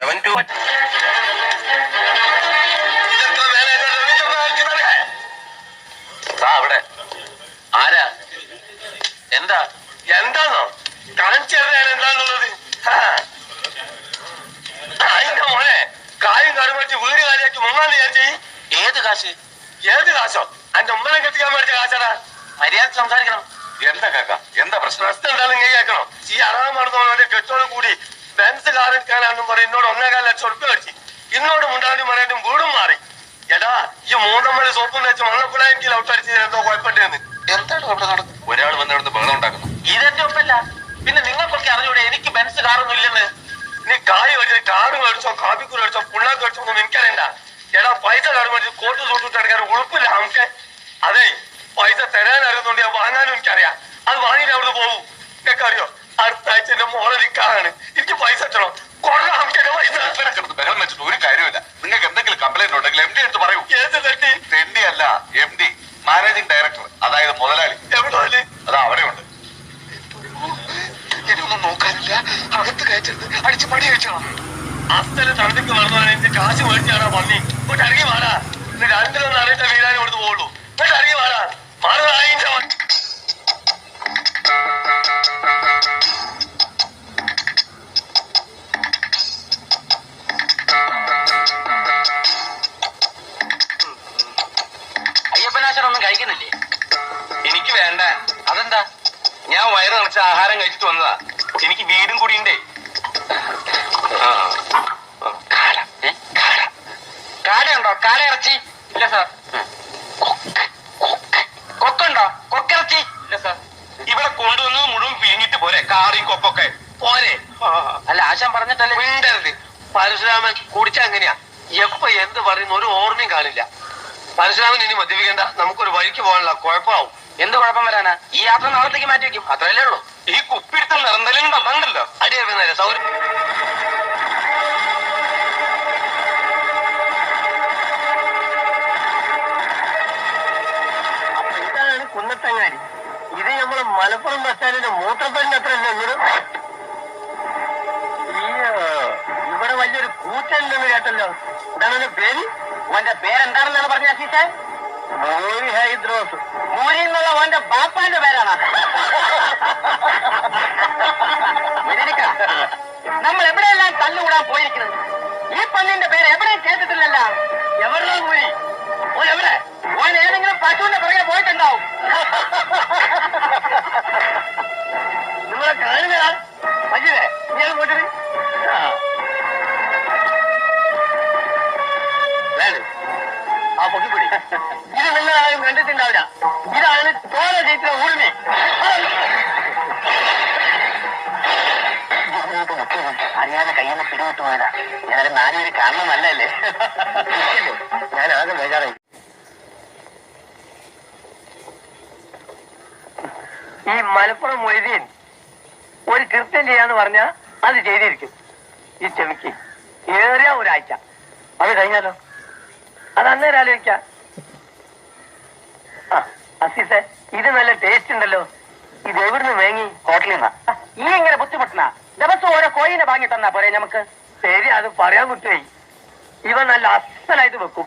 Seven to അവിടെ. ആരാ? എന്താ? എന്താണോ കാണിച്ചു തരാൻ എന്താന്നുള്ളത്. അതിന്റെ മോനെ. കായും കാടും വെച്ച് വീട് കാര്യമാക്കി മുങ്ങാൻ വിചാരിച്ചേ ഏത് കാശ്? ഏത് കാശോ? അന്റെ ഉമ്മനെ കെട്ടിക്കാൻ മേടിച്ച കാശാടാ. മര്യാദ സംസാരിക്കണം. എന്താ കാക്ക? എന്താ പ്രശ്നം? പ്രശ്നം ഇങ്ങനെ കേൾക്കണം. ഈ അറാം കെട്ടോടും കെട്ടോട് കൂടി ബെൻസ് കാർ എടുക്കാനാണെന്നും പറയും. എന്നോട് ഒന്നേകാൽ ലക്ഷം ഉറുപ്പ് മേടിച്ചു ഇന്നോട് മുണ്ടാണ്ടി പറയാനും വീടും മാറി. എടാ ഈ മൂന്നമ്മൾ സോപ്പും വെച്ച് മണ്ണപ്പുഴയെങ്കിൽ ഔട്ടടിച്ച് എന്തോ കുഴപ്പമില്ലെന്ന് എന്താണ് അവിടെ നടക്കുന്നത് ഒരാൾ വന്നിടന്ന് ബഹളം ഉണ്ടാക്കുന്നു. ഇതെന്റെ ഒപ്പല്ല. പിന്നെ നിങ്ങൾക്കൊക്കെ അറിഞ്ഞൂടെ എനിക്ക് ബെൻസ് കാറൊന്നും ഇല്ലെന്ന്. നീ കായ് വെച്ച് കാറ് മേടിച്ചോ കാപ്പിക്കൂർ മേടിച്ചോ പുള്ളാക്ക് മേടിച്ചോ ഒന്നും എനിക്കറിയണ്ട. എടാ പൈസ കാറ് മേടിച്ച് കോട്ട് സൂട്ടിട്ട് എടുക്കാൻ ഉളുപ്പില്ല നമുക്ക്. അതെ പൈസ തരാൻ അറിയുന്നുണ്ട് വാങ്ങാനും എനിക്കറിയാം. അത് വാങ്ങിയിട്ട് അവിടെ പോകും എനിക്കറിയോ അടുത്ത ആഴ്ച എന്റെ മോളെ എനിക്ക് പൈസ എത്തണം കിടന്ന് ബഹളം വെച്ചിട്ട് ഒരു കാര്യമില്ല നിങ്ങൾക്ക് എന്തെങ്കിലും കംപ്ലൈന്റ് ഉണ്ടെങ്കിൽ എം ഡി എടുത്ത് പറയൂ. എം അല്ല എം ഡി മാനേജിംഗ് ഡയറക്ടർ അതായത് മുതലാളി. എവിടെ? അതാ അവിടെയുണ്ട്. ഇനിയൊന്നും നോക്കാനില്ല. അകത്ത് കയറ്റരുത്. അടിച്ച് മടി കഴിച്ചോളാം അസ്ഥല തണ്ടിക്ക് വളർന്നാണ് എന്റെ കാശ് മേടിച്ചാണോ പന്നി? ഇങ്ങോട്ട് ഇറങ്ങി വാടാ. കഴിക്കുന്നില്ലേ എനിക്ക് വേണ്ട. അതെന്താ? ഞാൻ വയറ് നിറച്ച ആഹാരം കഴിച്ചിട്ട് വന്നതാ. എനിക്ക് വീടും കൂടി ഉണ്ടേ. കാടയുണ്ടോ? കാട ഇറച്ചി? ഇല്ല സാർ. കൊക്കുണ്ടോ? കൊക്കിറച്ചി ഇല്ല സാർ. ഇവിടെ കൊണ്ടുവന്നത് മുഴുവൻ പിഴിഞ്ഞിട്ട് പോരെ. കാറിയും കൊപ്പൊക്കെ. പോരെ. അല്ല ആശാൻ പറഞ്ഞിട്ടല്ലേ? മിണ്ടരുത്. പരശുരാമൻ കുടിച്ച എങ്ങനെയാ? എപ്പോ എന്ത് പറയുന്ന? ഒരു ഓർമ്മയും കാണില്ല. പരശുരാമൻ ഇനി മദ്യപിക്കണ്ട. നമുക്കൊരു വഴിക്ക് പോകാനുള്ള കുഴപ്പമാവും. എന്ത് കുഴപ്പം വരാനാ? ഈ യാത്ര നാളത്തേക്ക് മാറ്റി വെക്കും. അത്രയല്ലേ ഉള്ളൂ. ഈ കുപ്പിടുത്തൽ നിറന്തലും ബന്ധമുണ്ടല്ലോ അടിയറിയുന്നില്ല സൗകര്യം ഇതാണ് കുന്നത്തങ്ങാടി. ഇത് നമ്മളെ മലപ്പുറം ബസ് സ്റ്റാൻഡിന്റെ മൂത്രപ്പേരിന്റെ അത്ര ഇവിടെ വലിയൊരു കൂറ്റുണ്ടെന്ന് കേട്ടല്ലോ. എന്താണ് പേര്. ഓന്റെ പേരെന്താണെന്നാണ് പറഞ്ഞ അസീസേ? മോരി ഹൈദ്രോസ്. മൂരി എന്നുള്ള ഓന്റെ ബാപ്പാന്റെ പേരാണ്. നമ്മൾ എവിടെയെല്ലാം തല്ലുകൂടാൻ പോയിരിക്കുന്നത്? ഈ പന്നിന്റെ പേര് എവിടെയും കേട്ടിട്ടില്ലല്ല. എവിടെ മൂരി ഓൻ എവിടെ? ഓൻ ഏതെങ്കിലും പശുവിന്റെ ഇത് നിങ്ങൾ ആരും കണ്ടിട്ടുണ്ടാവില്ല. ഇതാണ് ചോര ജയിച്ച ഊർമി. അറിയാതെ കയ്യിൽ നിന്ന് പിടിവിട്ടു പോയതാ. ഞാനൊരു നാലുപേര് കാരണം അല്ലല്ലേ ഞാൻ ആകെ ബേജാറായി. ഈ മലപ്പുറം മൊയ്തീൻ ഒരു കൃത്യം ചെയ്യാന്ന് പറഞ്ഞ അത് ചെയ്തിരിക്കും. ഈ ചെമിക്ക് ഏറിയ ഒരാഴ്ച. അത് കഴിഞ്ഞാലോ? അത് അന്നേരം ആലോചിക്കാം. അസീസെ ഇത് നല്ല ടേസ്റ്റ് ഉണ്ടല്ലോ. ഇത് എവിടുന്ന് വാങ്ങി? ഹോട്ടലിൽ നിന്നാ. ഈ എങ്ങനെ ബുദ്ധിമുട്ടണ ദിവസം ഓരോ കോയിനെ വാങ്ങി തന്നാ പോരെ നമുക്ക്? ശരി അത് പറയാൻ വിട്ടുപോയി. ഇവ നല്ല അസലായിട്ട് വെക്കും.